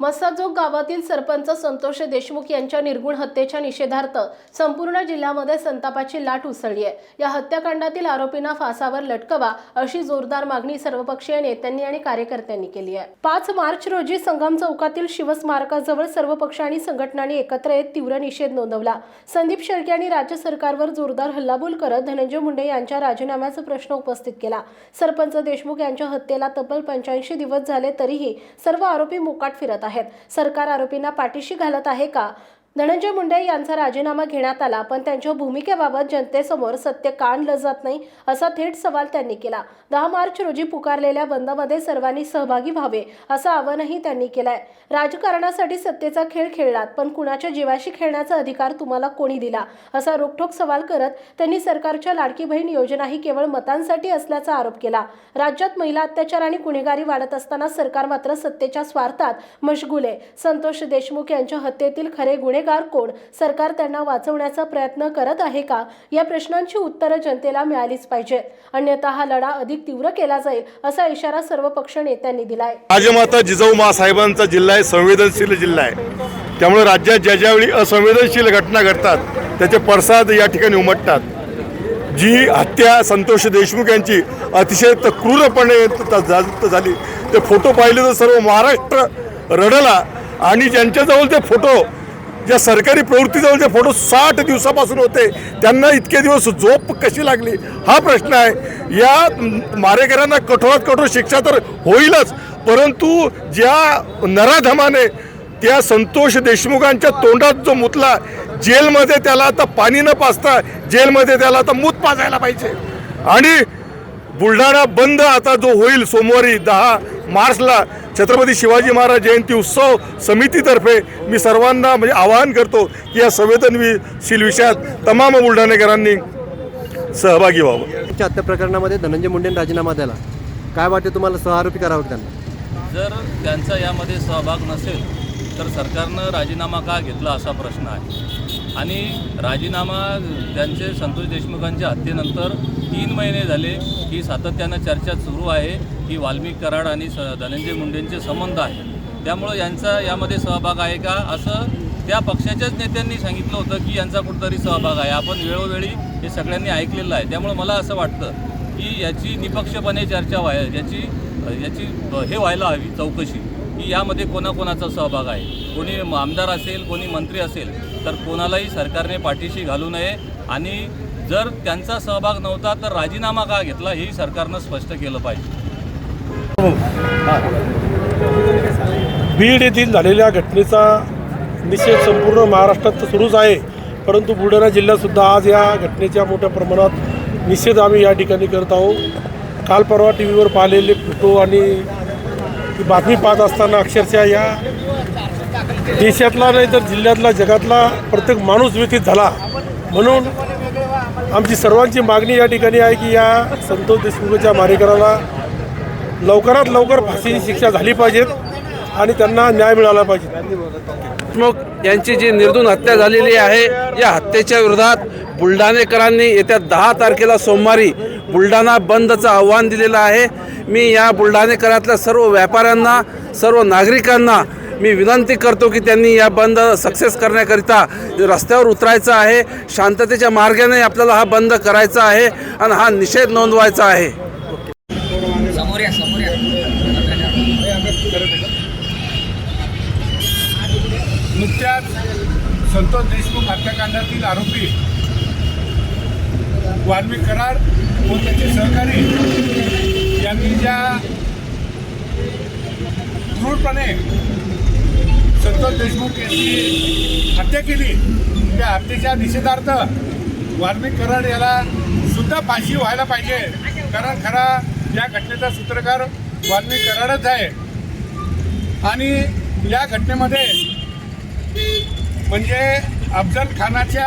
मसाजोग गावातील सरपंच संतोष देशमुख यांच्या निर्गुण हत्येच्या निषेधार्थ संपूर्ण जिल्ह्यामध्ये संतापाची लाट उसळली आहे. या हत्याकांडातील आरोपींना फासावर लटकवा अशी जोरदार मागणी सर्वपक्षीय नेत्यांनी आणि कार्यकर्त्यांनी केली आहे. पाच मार्च रोजी संगम चौकातील शिवस्मारकाजवळ सर्व पक्ष आणि संघटनांनी एकत्र येत तीव्र निषेध नोंदवला. संदीप शेळके यांनी राज्य सरकारवर जोरदार हल्लाबोल करत धनंजय मुंडे यांच्या राजीनाम्याचा प्रश्न उपस्थित केला. सरपंच देशमुख यांच्या हत्येला तब्बल पंच्याऐंशी दिवस झाले तरीही सर्व आरोपी मोकाट फिरत आहेत. सरकार आरोपींना पाठीशी घालत आहे का? धनंजय मुंडे यांचा राजीनामा घेण्यात आला पण त्यांच्या भूमिकेबाबत जनतेसमोर सत्य काढलं जात नाही असा थेट सवाल त्यांनी केला. दहा मार्च रोजी पुकारलेल्या बंदमध्ये सर्वांनी सहभागी व्हावे असं आवाहनही त्यांनी केलंय. राजकारणासाठी सत्तेचा खेळ खेळलात पण कुणाच्या जीवाशी खेळण्याचा अधिकार तुम्हाला कोणी दिला असा रोखोक सवाल करत त्यांनी सरकारच्या लाडकी बहीण योजना ही केवळ मतांसाठी असल्याचा आरोप केला. राज्यात महिला अत्याचार आणि गुन्हेगारी वाढत असताना सरकार मात्र सत्तेच्या स्वार्थात मशगुल आहे. संतोष देशमुख यांच्या हत्येतील खरे गुन्हेगार कोण? सरकार त्यांना वाचवण्याचा प्रयत्न करत आहे का? या प्रश्नांची उत्तरं जनतेला मिळालीच पाहिजेत. अन्यथा हा लढा अधिक तीव्र केला जाईल असा इशारा सर्व पक्ष नेत्यांनी दिलाय. राजमाता जिजाऊ साहेबांचा जिल्हा आहे संवेदनशील जिल्हा आहे. त्यामुळे राज्यात ज्या ज्यावेळी असंवेदनशील घटना घडतात त्याचे पडसाद या ठिकाणी उमटतात. जी हत्या संतोष देशमुख यांची अतिशय त- क्रूरपणे झाली ते फोटो पाहिले तर सर्व महाराष्ट्र रडला आणि ज्यांच्याजवळ ते फोटो ज्या सरकारी प्रवृत्तीजवळ जे फोटो साठ दिवसापासून होते त्यांना इतके दिवस झोप कशी लागली? हा प्रश्न आहे. या मारेकऱ्यांना कठोरात कठोर शिक्षा तर होईलच परंतु ज्या नराधमाने त्या संतोष देशमुखांच्या तोंडात जो मुतला जेलमध्ये त्याला आता पाणी न पाजता जेलमध्ये त्याला आता मूत पाजायला पाहिजे. आणि बुलढाणा बंद आता जो होईल सोमवारी दहा मार्चला छत्रपती शिवाजी महाराज जयंती उत्सव समितीतर्फे मी सर्वांना म्हणजे आवाहन करतो की या संवेदनशील विषयात तमाम बुलढाणेकरांनी सहभागी व्हावं. त्यांच्या हत्या प्रकरणामध्ये धनंजय मुंडेंनी राजीनामा दिला. काय वाटते तुम्हाला? सहआरोपी करावं त्यांना? जर त्यांचा यामध्ये सहभाग नसेल तर सरकारनं राजीनामा का घेतला असा प्रश्न आहे? आणि राजीनामा त्यांचे संतोष देशमुखांच्या हत्येनंतर तीन महिने झाले ही सातत्यानं चर्चा सुरू आहे. की वाल्मिक कराड आणि स धनंजय मुंडेंचे संबंध आहे. त्यामुळं यांचा यामध्ये सहभाग आहे का? असं त्या पक्षाच्याच नेत्यांनी सांगितलं होतं की यांचा कुठंतरी सहभाग आहे. आपण वेळोवेळी हे सगळ्यांनी ऐकलेलं आहे. त्यामुळं मला असं वाटतं की याची निपक्षपणे चर्चा व्हाय याची याची हे व्हायला हवी चौकशी की यामध्ये कोणाकोणाचा सहभाग आहे. कोणी आमदार असेल कोणी मंत्री असेल तर कोणालाही सरकारने पाठीशी घालू नये. आणि जर त्यांचा सहभाग नव्हता तर राजीनामा का घेतला हेही सरकारनं स्पष्ट केलं पाहिजे. बीड येथील झालेल्या घटनेचा निषेध संपूर्ण महाराष्ट्रात तर सुरूच आहे परंतु बुलढाणा जिल्ह्यातसुद्धा आज या घटनेच्या मोठ्या प्रमाणात निषेध आम्ही या ठिकाणी करत आहोत. काल परवा टी व्हीवर पाहिलेले फोटो आणि ती बातमी पाहत असताना अक्षरशः या देशातला नाही तर जिल्ह्यातला जगातला प्रत्येक माणूस व्यतीत झाला. म्हणून आमची सर्वांची मागणी या ठिकाणी आहे की या संतोष देशमुखच्या मारेकराला लवकरात लवकर फाशीची शिक्षा झाली पाहिजेत आणि त्यांना न्याय मिळाला पाहिजे. देशमुख यांची जी निर्धून हत्या झालेली आहे या हत्येच्या विरोधात बुलढाणेकरांनी येत्या दहा तारखेला सोमवारी बुलढाणा बंदचं आव्हान दिलेलं आहे. मी या बुलढाणेकरातल्या सर्व व्यापाऱ्यांना सर्व नागरिकांना मी विनंती करतो की त्यांनी या बंद सक्सेस करण्याकरिता रस्त्यावर उतरायचं आहे. शांततेच्या मार्गाने आपल्याला हा बंद करायचा आहे आणि हा निषेध नोंदवायचा आहे. नुकत्याच संतोष देशमुख हत्याकांडातील आरोपी वाल्मी कराड व त्याचे सहकारी यांनी ज्या क्रूरपणे संतोष देशमुख यांची हत्या केली त्या हत्येच्या निषेधार्थ वाल्मी कराड याला सुद्धा फाशी व्हायला पाहिजे. कारण खरा या घटनेचा सूत्रकार वाल्मी कराडच आहे. आणि या घटनेमध्ये म्हणजे अफजल खानाच्या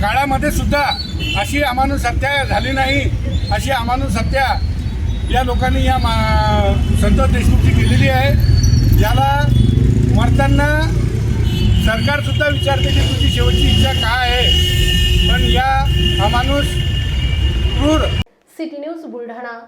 काळामध्ये सुद्धा अशी अमानुष हत्या झाली नाही अशी अमानुष हत्या या लोकांनी या मा संतोष देशमुखची केलेली आहे. याला मरताना सरकारसुद्धा विचारते की तुझी शेवटची इच्छा काय आहे? पण या अमानुष क्रूर. City news Buldhana.